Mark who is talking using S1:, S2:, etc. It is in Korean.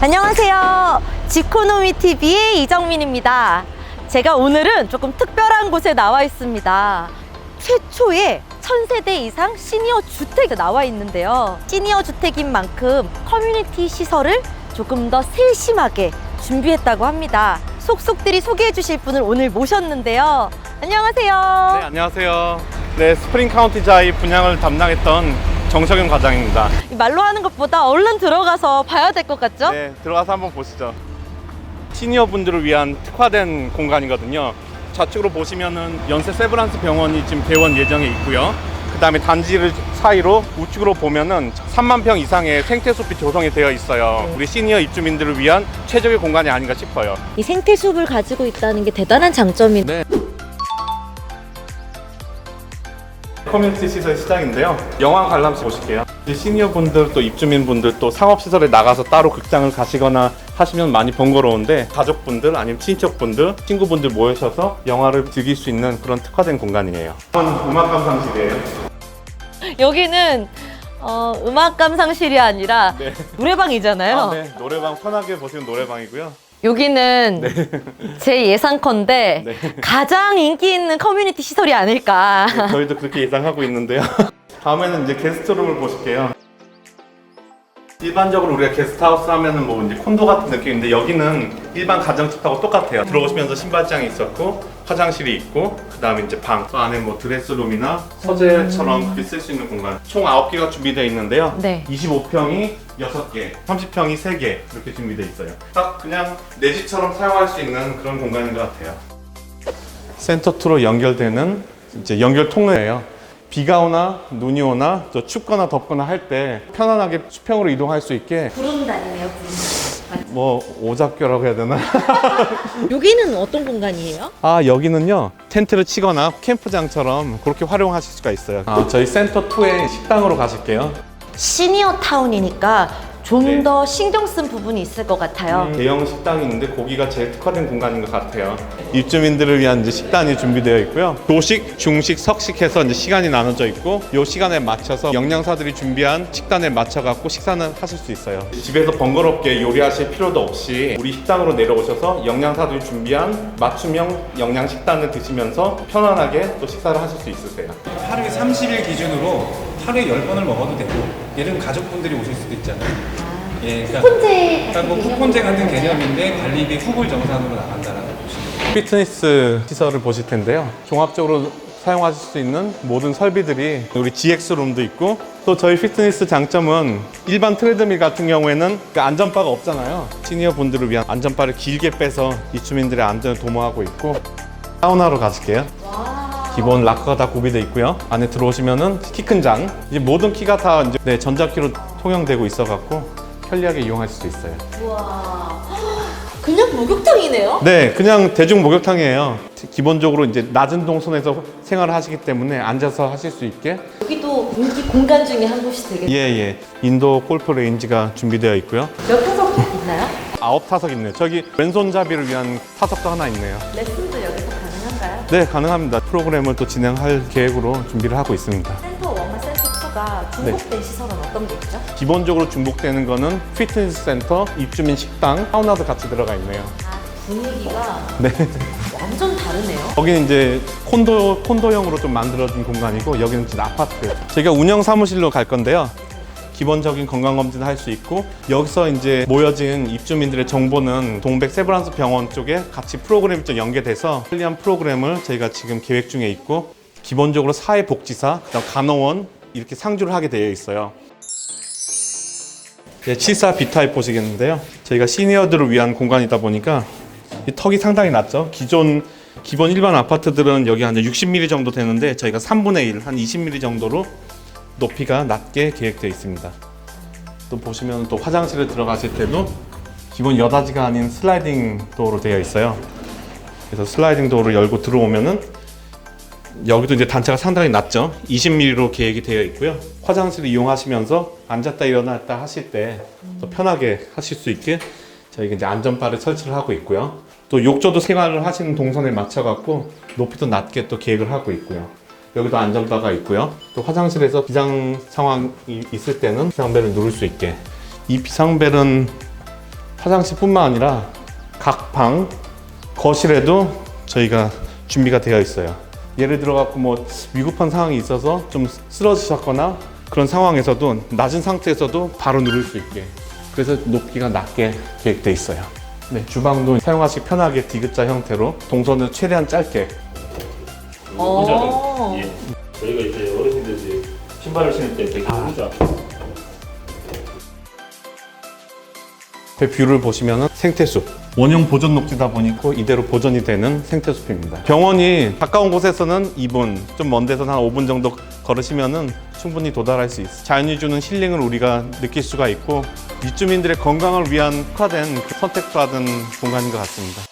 S1: 안녕하세요. 지코노미 TV의 이정민입니다. 제가 오늘은 조금 특별한 곳에 나와 있습니다. 최초의 1000세대 이상 시니어 주택에 나와 있는데요. 시니어 주택인 만큼 커뮤니티 시설을 조금 더 세심하게 준비했다고 합니다. 속속들이 소개해 주실 분을 오늘 모셨는데요. 안녕하세요.
S2: 네, 안녕하세요. 네, 스프링 카운티 자이 분양을 담당했던 정석윤 과장입니다.
S1: 이 말로 하는 것보다 얼른 들어가서 봐야 될 것 같죠?
S2: 네, 들어가서 한번 보시죠. 시니어 분들을 위한 특화된 공간이거든요. 좌측으로 보시면은 연세 세브란스 병원이 지금 개원 예정에 있고요. 그 다음에 단지를 사이로 우측으로 보면은 3만 평 이상의 생태숲이 조성이 되어 있어요.
S1: 네.
S2: 우리 시니어 입주민들을 위한 최적의 공간이 아닌가 싶어요.
S1: 이 생태숲을 가지고 있다는 게 대단한 장점이
S2: 네. 커뮤니티 시설 시장인데요. 영화 관람시 보실게요. 이제 시니어 분들 또 입주민 분들 또 상업 시설에 나가서 따로 극장을 가시거나 하시면 많이 번거로운데 가족분들 아니면 친척분들 친구분들 모여셔서 영화를 즐길 수 있는 그런 특화된 공간이에요. 이건 음악 감상실이에요.
S1: 여기는 어, 음악 감상실이 아니라
S2: 네.
S1: 노래방이잖아요.
S2: 아, 네. 노래방 편하게 보시면 노래방이고요.
S1: 여기는 제 예상컨대
S2: 네.
S1: 가장 인기 있는 커뮤니티 시설이 아닐까.
S2: 저희도 그렇게 예상하고 있는데요. 다음에는 이제 게스트룸을 보실게요. 일반적으로 우리가 게스트하우스 하면은 뭐 이제 콘도 같은 느낌인데 여기는 일반 가정집하고 똑같아요. 들어오시면서 신발장이 있었고 화장실이 있고 그 다음에 이제 방, 또 안에 뭐 드레스룸이나 서재처럼 그렇게 쓸 수 있는 공간 총 9개가 준비되어 있는데요.
S1: 네.
S2: 25평이 6개, 30평이 3개 이렇게 준비되어 있어요. 딱 그냥 내 집처럼 사용할 수 있는 그런 공간인 것 같아요. 센터 투로 연결되는 이제 연결 통로예요. 비가 오나 눈이 오나 또 춥거나 덥거나 할 때 편안하게 수평으로 이동할 수 있게
S1: 구름 다니네요.
S2: 뭐 오작교라고 해야 되나?
S1: 여기는 어떤 공간이에요?
S2: 아 여기는요 텐트를 치거나 캠프장처럼 그렇게 활용하실 수가 있어요. 아 저희 센터 2의 식당으로 가실게요.
S1: 시니어 타운이니까 좀
S2: 네.
S1: 더 신경 쓴 부분이 있을 것 같아요.
S2: 대형 식당이 있는데 거기가 제일 특화된 공간인 것 같아요. 입주민들을 위한 이제 식단이 준비되어 있고요. 조식, 중식, 석식해서 이제 시간이 나눠져 있고 이 시간에 맞춰서 영양사들이 준비한 식단에 맞춰 갖고 식사는 하실 수 있어요. 집에서 번거롭게 요리하실 필요도 없이 우리 식당으로 내려오셔서 영양사들이 준비한 맞춤형 영양 식단을 드시면서 편안하게 또 식사를 하실 수 있으세요.
S3: 하루에 30일 기준으로 하루에 10번을 먹어도 되고 예를 들면 가족분들이 오실 수도 있잖아요. 예, 그러니까,
S1: 쿠폰제
S3: 그러니까 뭐 쿠폰제 같은 개념인데 관리비 후불 정산으로 나간다라는 보시면
S2: 피트니스 시설을 보실 텐데요. 종합적으로 사용하실 수 있는 모든 설비들이 우리 GX룸도 있고 또 저희 피트니스 장점은 일반 트레드밀 같은 경우에는 그 안전바가 없잖아요. 시니어 분들을 위한 안전바를 길게 빼서 입주민들의 안전을 도모하고 있고 사우나로 가실게요. 기본 락커가 다 구비되어 있고요. 안에 들어오시면은 키 큰 장. 이제 모든 키가 다 이제 네, 전자키로 통용되고 있어 갖고 편리하게 이용하실 수 있어요.
S1: 우와. 그냥 목욕탕이네요?
S2: 네, 그냥 대중 목욕탕이에요. 기본적으로 이제 낮은 동선에서 생활을 하시기 때문에 앉아서 하실 수 있게
S1: 여기도 인기 공간 중에 한 곳이 되겠네요.
S2: 예, 예. 인도 골프 레인지가 준비되어 있고요.
S1: 몇 타석 있나요?
S2: 아홉 타석 있네요. 저기 왼손잡이를 위한 타석도 하나 있네요.
S1: 레슨
S2: 네, 가능합니다. 프로그램을 또 진행할 계획으로 준비를 하고 있습니다.
S1: 센터 원마 센터 2가 중복된 시설은 어떤 게 있죠?
S2: 기본적으로 중복되는 거는 피트니스 센터, 입주민 식당, 사우나도 같이 들어가 있네요.
S1: 아, 분위기가
S2: 네.
S1: 완전 다르네요.
S2: 여기는 이제 콘도 콘도형으로 좀 만들어진 공간이고 여기는 진짜 아파트. 저희가 운영 사무실로 갈 건데요. 기본적인 건강 검진을 할수 있고 여기서 이제 모여진 입주민들의 정보는 동백 세브란스 병원 쪽에 같이 프로그램이 좀 연계돼서 편리한 프로그램을 저희가 지금 계획 중에 있고 기본적으로 사회복지사, 그다음 간호원 이렇게 상주를 하게 되어 있어요. 네, 74 B타입 보시겠는데요. 저희가 시니어들을 위한 공간이다 보니까 이 턱이 상당히 낮죠. 기존 기본 일반 아파트들은 여기 한 60mm 정도 되는데 저희가 3분의 1, 한 20mm 정도로 높이가 낮게 계획되어 있습니다. 또 보시면 또 화장실에 들어가실 때도 기본 여닫이가 아닌 슬라이딩 도어로 되어 있어요. 그래서 슬라이딩 도어를 열고 들어오면은 여기도 이제 단차가 상당히 낮죠. 20mm로 계획이 되어 있고요. 화장실을 이용하시면서 앉았다 일어났다 하실 때더 편하게 하실 수 있게 저희가 이제 안전바를 설치를 하고 있고요. 또 욕조도 생활을 하시는 동선에 맞춰 갖고 높이도 낮게 또 계획을 하고 있고요. 여기도 안전바가 있고요. 또 화장실에서 비상 상황이 있을 때는 비상벨을 누를 수 있게 이 비상벨은 화장실뿐만 아니라 각 방 거실에도 저희가 준비가 되어 있어요. 예를 들어 갖고 뭐 위급한 상황이 있어서 좀 쓰러지셨거나 그런 상황에서도 낮은 상태에서도 바로 누를 수 있게 그래서 높이가 낮게 계획돼 있어요. 네, 주방도 사용하시기 편하게 디귿자 형태로 동선을 최대한 짧게
S1: 어.
S4: 예. 저희가 이제 어르신들 이제 신발을 신을 때 되게 의자
S2: 그 뷰를 보시면은 생태숲 원형 보존 녹지다 보니까 이대로 보존이 되는 생태숲입니다. 병원이 가까운 곳에서는 2분, 좀 먼 데서는 한 5분 정도 걸으시면은 충분히 도달할 수 있어요. 자연이 주는 힐링을 우리가 느낄 수가 있고 입주민들의 건강을 위한 특화된 그 선택받은 공간인 것 같습니다.